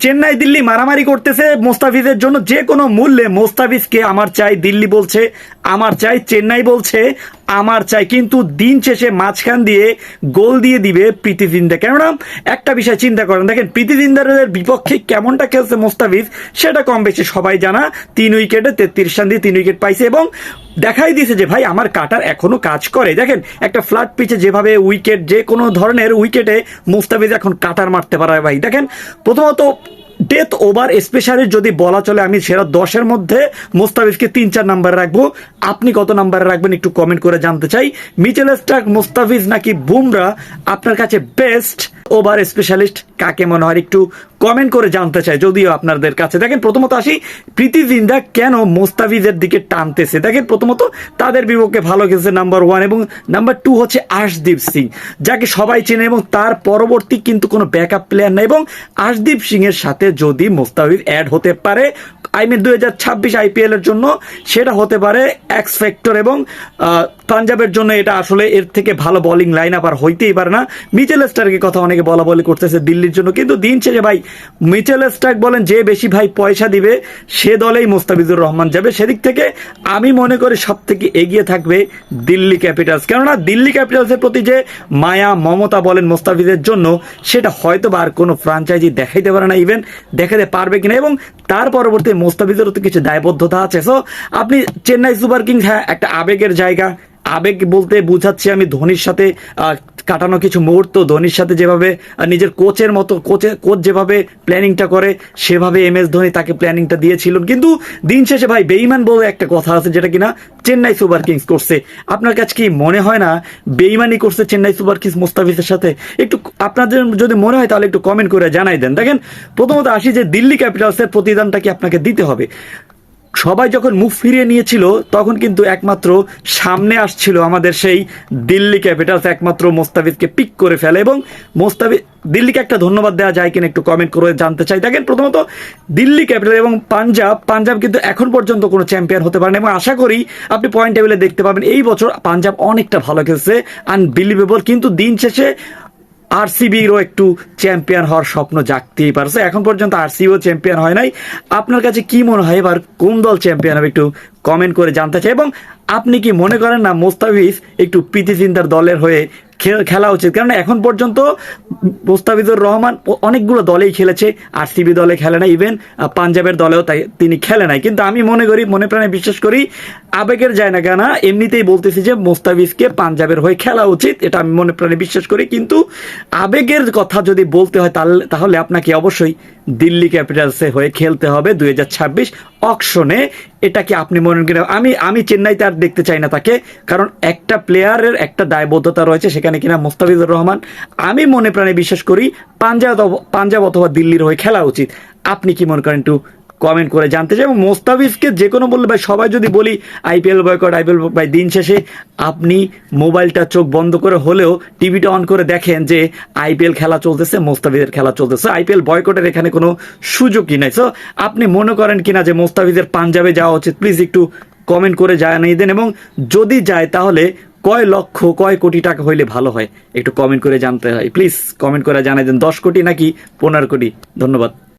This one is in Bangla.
চেন্নাই, দিল্লি মারামারি করতেছে মোস্তাফিজের জন্য যে কোনো মূল্যে। মোস্তাফিজকে আমার চাই, দিল্লি বলছে, আমার চাই, চেন্নাই বলছে। আমার চাই, কিন্তু দিন শেষে মাঝখান দিয়ে গোল দিয়ে দিবে প্রীতি জিন্দা। কেননা, একটা বিষয় চিন্তা করেন, দেখেন, প্রীতি জিন্দারের বিপক্ষে কেমনটা খেলছে মোস্তাফিজ, সেটা কম বেশি সবাই জানা। তিন উইকেটে তেত্রিশ রান দিয়ে তিন উইকেট পাইছে এবং দেখাই দিয়েছে যে, ভাই, আমার কাটার এখনও কাজ করে। দেখেন, একটা ফ্ল্যাট পিচে যেভাবে উইকেট, যে কোনো ধরনের উইকেটে মুস্তাফিজ এখন কাটার মারতে পারে ভাই। দেখেন, প্রথমত ডেথ ওভার স্পেশালি যদি বলা চলে, আমি সেরা দশের মধ্যে মোস্তাফিজকে তিন চার নাম্বারে রাখব। আপনি কত নাম্বারে রাখবেন একটু কমেন্ট করে জানতে চাই। মিচেল স্টার্ক, মোস্তাফিজ নাকি বুমরা? আপনার কাছে বেস্ট ওভার স্পেশালিস্ট কাকে মনে হয় একটু কমেন্ট করে জানতে চাই, যদিও আপনাদের কাছে। দেখেন, প্রথমত আসি, প্রীতি জিন্দা কেন মোস্তাফিজের দিকে টানতেছে? দেখেন, প্রথমত তাদের বিপক্ষে ভালো খেলছে নাম্বার ওয়ান এবং নাম্বার টু হচ্ছে আশদীপ সিং, যাকে সবাই চেনে এবং তার পরবর্তী কিন্তু কোনো ব্যাকআপ প্লেয়ার নেই এবং আশদীপ সিং এর সাথে যদি মোস্তাফিজ অ্যাড হতে পারে আই মিন দুই হাজার ছাব্বিশ আইপিএল এর জন্য সেটা হতে পারে এক্স ফ্যাক্টর এবং পাঞ্জাবের জন্য এটা আসলে এর থেকে ভালো বোলিং লাইন আপ আর হইতেই পারে না। মিচেল স্টার্কের কথা অনেকে বলা বলি করতেছে দিল্লির জন্য। কিন্তু দিন শেষে ভাই, মিচেল স্টার্ক বলেন, যে বেশি ভাই পয়সা দিবে, সে দলেই মোস্তাফিজুর রহমান যাবে। সেদিক থেকে আমি মনে করি সব থেকে এগিয়ে থাকবে দিল্লি ক্যাপিটালস। কেননা দিল্লি ক্যাপিটালসের প্রতি যে মায়া, মমতা বলেন মোস্তাফিজের জন্য, সেটা হয়তো বা আর কোনো ফ্রাঞ্চাইজি দেখাইতে পারে না ইভেন দেখাতে পারবে কিনা। এবং তার পরবর্তী মোস্তাফিজেরও তো কিছু দায়বদ্ধতা আছে। সো আপনি চেন্নাই সুপার কিংস হ্যাঁ একটা আবেগের জায়গা। আবেগ বলতে বুঝাচ্ছি আমি ধোনির সাথে কাটানো কিছু মুহূর্ত, ধোনির সাথে যেভাবে নিজের কোচের মতো, কোচে, কোচ যেভাবে প্ল্যানিংটা করে, সেভাবে এম এস ধোনি তাকে প্ল্যানিংটা দিয়েছিলেন কিন্তু দিন শেষে ভাই বেইমান বলে একটা কথা আছে যেটা কিনা চেন্নাই সুপার কিংস করছে। আপনার কাছে কি মনে হয় না বেইমানি করছে চেন্নাই সুপার কিংস মোস্তাফিজের সাথে? একটু আপনাদের যদি মনে হয় তাহলে একটু কমেন্ট করে জানাই দেন। দেখেন, প্রথমত আসি যে দিল্লি ক্যাপিটালসের প্রতিদানটা কি আপনাকে দিতে হবে? সবাই যখন মুখ ফিরিয়ে নিয়েছিল, তখন কিন্তু একমাত্র সামনে আসছিল আমাদের সেই দিল্লি ক্যাপিটালস, একমাত্র মোস্তাফিজকে পিক করে ফেলে এবং মোস্তাফিজ, দিল্লিকে একটা ধন্যবাদ দেওয়া যায় কিনা একটু কমেন্ট করে জানতে চাই। দেখেন, প্রথমত দিল্লি ক্যাপিটাল এবং পাঞ্জাব পাঞ্জাব কিন্তু এখন পর্যন্ত কোনো চ্যাম্পিয়ন হতে পারেন এবং আশা করি আপনি পয়েন্ট টেবিলে দেখতে পাবেন, এই বছর পাঞ্জাব অনেকটা ভালো খেলছে আনবিলিভেবল কিন্তু দিন শেষে আরসিবিরও একটু চ্যাম্পিয়ন হওয়ার স্বপ্ন জাগতেই পারছে। এখন পর্যন্ত আরসিবিও চ্যাম্পিয়ন হয় নাই। আপনার কাছে কি মনে হয়? এবার কোন দল চ্যাম্পিয়ন হবে একটু কমেন্ট করে জানতে চাই। এবং আপনি কি মনে করেন না মোস্তাফিজ একটু প্রীতি চিন্তার দলের হয়ে খেলা উচিত? কারণ এখন পর্যন্ত মোস্তাফিজুর রহমান অনেকগুলো দলেই খেলেছে। আরসিবি দলে খেলে না ইভেন পাঞ্জাবের দলেও তাই তিনি খেলে নাই। কিন্তু আমি মনে করি, মনে প্রাণে বিশ্বাস করি, আবেগের যায় না কেনা এমনিতেই বলতেছি যে মুস্তাফিজকে পাঞ্জাবের হয়ে খেলা উচিত, এটা আমি মনে প্রাণে বিশ্বাস করি। কিন্তু আবেগের কথা যদি বলতে হয় তাহলে তাহলে আপনাকে অবশ্যই দিল্লি ক্যাপিটালসে হয়ে খেলতে হবে দুই হাজার ছাব্বিশ অকশনে। এটা কি আপনি মনে করেন আমি আমি চেন্নাইতে আর দেখতে চাই না তাকে, কারণ একটা প্লেয়ারের একটা দায়বদ্ধতা রয়েছে সেখানে কিনা মোস্তাফিজুর রহমান। আমি মনে প্রাণে বিশ্বাস করি পাঞ্জাব পাঞ্জাব অথবা দিল্লির হয়ে খেলা উচিত। আপনি কি মনে করেন একটু কমেন্ট করে জানতে চাই এবং মোস্তাফিজকে যে কোনো বললে ভাই, সবাই যদি বলি আইপিএল বয়কট আইপিএল ভাই, দিন শেষে আপনি মোবাইলটা চোখ বন্ধ করে হলেও টিভিটা অন করে দেখেন যে আইপিএল খেলা চলতেছে, মোস্তাফিজের খেলা চলতেছে। আইপিএল বয়কটের এখানে কোনো সুযোগই নাই। সো আপনি মনে করেন কিনা যে মোস্তাফিজের পাঞ্জাবে যাওয়া উচিত? প্লিজ একটু কমেন্ট করে জানিয়ে দেন এবং যদি যায় তাহলে কয় লক্ষ, কয় কোটি টাকা হইলে ভালো হয়? একটু কমেন্ট করে জানতে হয়। প্লিজ কমেন্ট করে জানাই দেন। দশ কোটি নাকি পনেরো কোটি? ধন্যবাদ।